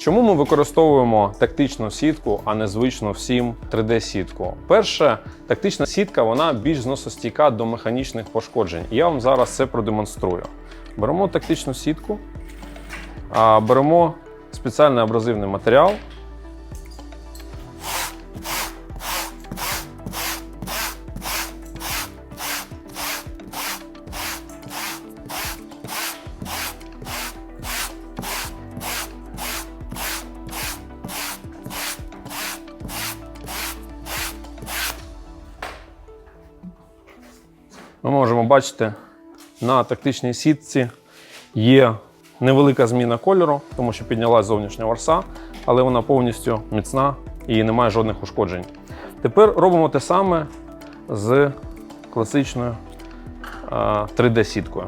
Чому ми використовуємо тактичну сітку, а не звичну всім 3D-сітку? Перше, тактична сітка вона більш зносостійка до механічних пошкоджень. Я вам зараз це продемонструю. Беремо тактичну сітку, беремо спеціальний абразивний матеріал. Ми можемо бачити, на тактичній сітці є невелика зміна кольору, тому що піднялась зовнішня варса, але вона повністю міцна і немає жодних ушкоджень. Тепер робимо те саме з класичною 3D-сіткою.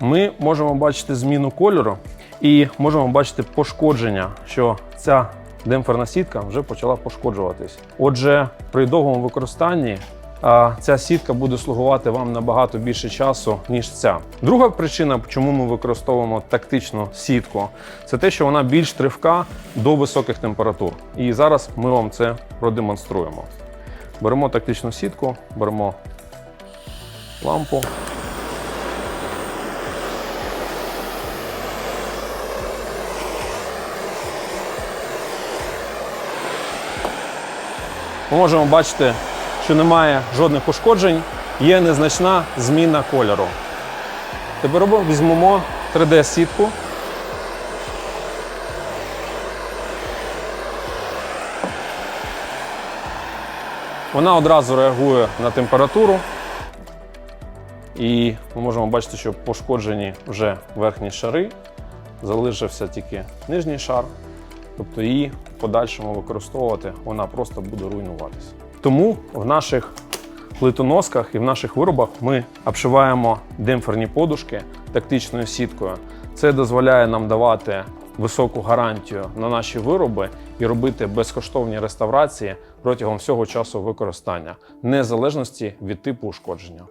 Ми можемо бачити зміну кольору і можемо бачити пошкодження, що ця демпферна сітка вже почала пошкоджуватись. Отже, при довгому використанні ця сітка буде слугувати вам набагато більше часу, ніж ця. Друга причина, чому ми використовуємо тактичну сітку, це те, що вона більш тривка до високих температур. І зараз ми вам це продемонструємо. Беремо тактичну сітку, беремо лампу. Ми можемо бачити, що немає жодних ушкоджень, є незначна зміна кольору. Тепер візьмемо 3D-сітку. Вона одразу реагує на температуру. І ми можемо бачити, що пошкоджені вже верхні шари, залишився тільки нижній шар. Тобто її в подальшому використовувати вона просто буде руйнуватися. Тому в наших плитоносках і в наших виробах ми обшиваємо демпферні подушки тактичною сіткою. Це дозволяє нам давати високу гарантію на наші вироби і робити безкоштовні реставрації протягом всього часу використання, незалежності від типу ушкодження.